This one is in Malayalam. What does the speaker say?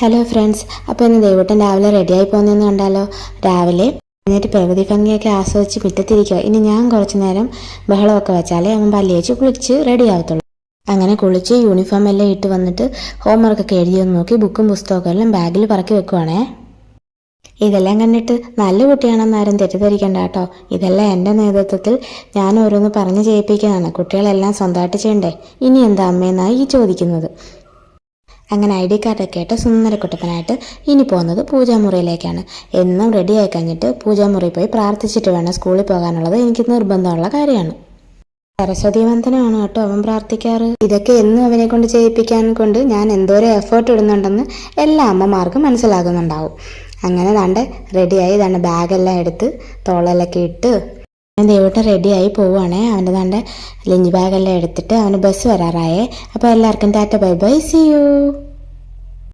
ഹലോ ഫ്രണ്ട്സ് അപ്പോൾ ഇന്ന് ദൈവട്ടൻ രാവിലെ റെഡിയായി പോകുന്നതെന്ന് കണ്ടാലോ? രാവിലെ എന്നിട്ട് പ്രകൃതി ഭംഗിയൊക്കെ ആസ്വദിച്ച് മുറ്റത്തിരിക്കുക ഇനി ഞാൻ കുറച്ച് നേരം ബഹളമൊക്കെ വെച്ചാലേ അവൻ പല്ലി വെച്ച് കുളിച്ച് റെഡി ആവത്തുള്ളൂ. അങ്ങനെ കുളിച്ച് യൂണിഫോം എല്ലാം ഇട്ട് വന്നിട്ട് ഹോംവർക്കൊക്കെ എഴുതിയൊന്ന് നോക്കി ബുക്കും പുസ്തകമൊക്കെ എല്ലാം ബാഗിൽ പറക്കി വെക്കുവാണേ. ഇതെല്ലാം കണ്ടിട്ട് നല്ല കുട്ടിയാണെന്ന് ആരും തെറ്റിദ്ധരിക്കണ്ട കേട്ടോ. ഇതെല്ലാം എന്റെ നേതൃത്വത്തിൽ ഞാൻ ഓരോന്ന് പറഞ്ഞ് ചെയ്യിപ്പിക്കുന്നതാണ്. കുട്ടികളെല്ലാം സ്വന്തമായിട്ട് ചെയ്യണ്ടേ? ഇനി എന്താ അമ്മയെന്നായി ഈ ചോദിക്കുന്നത്? അങ്ങനെ ഐ ഡി കാർഡൊക്കെ ആയിട്ട് സുന്ദരക്കുട്ടപ്പനായിട്ട് ഇനി പോകുന്നത് പൂജാമുറിയിലേക്കാണ്. എന്നും റെഡിയായി കഴിഞ്ഞിട്ട് പൂജാമുറിയിൽ പോയി പ്രാർത്ഥിച്ചിട്ട് വേണം സ്കൂളിൽ പോകാനുള്ളത്. എനിക്ക് നിർബന്ധമുള്ള കാര്യമാണ്. സരസ്വതി വന്ദനമാണ് കേട്ടോ അവൻ പ്രാർത്ഥിക്കാറ്. ഇതൊക്കെ എന്നും അവനെ കൊണ്ട് ചെയ്യിപ്പിക്കാൻ കൊണ്ട് ഞാൻ എന്തോരം എഫേർട്ട് ഇടുന്നുണ്ടെന്ന് എല്ലാ അമ്മമാർക്കും മനസ്സിലാകുന്നുണ്ടാവും. അങ്ങനെ ദാണ്ട് റെഡിയായി ദാണ്ട് ബാഗെല്ലാം എടുത്ത് തോളലൊക്കെ ഇട്ട് ഞാൻ റെഡി റെഡിയായി പോവുകയാണേ. അവന്റെ തന്റെ ലഞ്ച് ബാഗെല്ലാം എടുത്തിട്ട് അവന് ബസ് വരാറായേ. അപ്പോൾ എല്ലാവർക്കും tata bye bye. See you